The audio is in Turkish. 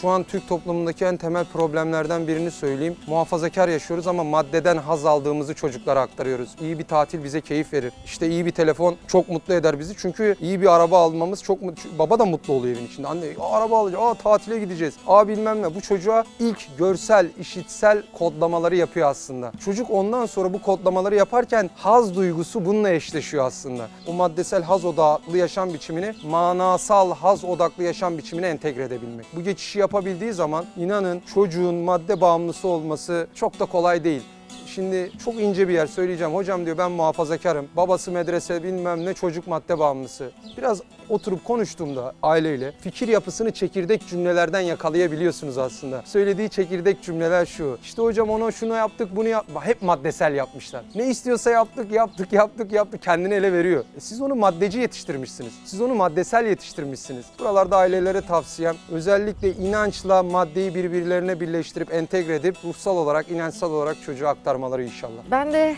Şu an Türk toplumundaki en temel problemlerden birini söyleyeyim. Muhafazakar yaşıyoruz ama maddeden haz aldığımızı çocuklara aktarıyoruz. İyi bir tatil bize keyif verir. İşte iyi bir telefon çok mutlu eder bizi. Çünkü iyi bir araba almamız çok mutlu. Baba da mutlu oluyor evin içinde. Anne "Aa, araba alacağız, aa tatile gideceğiz, aa bilmem ne. Bu çocuğa ilk görsel, işitsel kodlamaları yapıyor aslında. Çocuk ondan sonra bu kodlamaları yaparken haz duygusu bununla eşleşiyor aslında. O maddesel haz odaklı yaşam biçimini manasal haz odaklı yaşam biçimine entegre edebilmek. Bu geçişi yapabildiği zaman inanın çocuğun madde bağımlısı olması çok da kolay değil. Şimdi çok ince bir yer söyleyeceğim. Hocam diyor ben muhafazakarım. Babası medrese bilmem ne çocuk madde bağımlısı. Biraz oturup konuştuğumda aileyle fikir yapısını çekirdek cümlelerden yakalayabiliyorsunuz aslında. Söylediği çekirdek cümleler şu. İşte hocam ona şunu yaptık bunu yap. Hep maddesel yapmışlar. Ne istiyorsa yaptık yaptık yaptık yaptık kendini ele veriyor. E siz onu maddeci yetiştirmişsiniz. Siz onu maddesel yetiştirmişsiniz. Buralarda ailelere tavsiyem özellikle inançla maddeyi birbirlerine birleştirip entegre edip ruhsal olarak inançsal olarak çocuğa aktarmaları inşallah. Ben de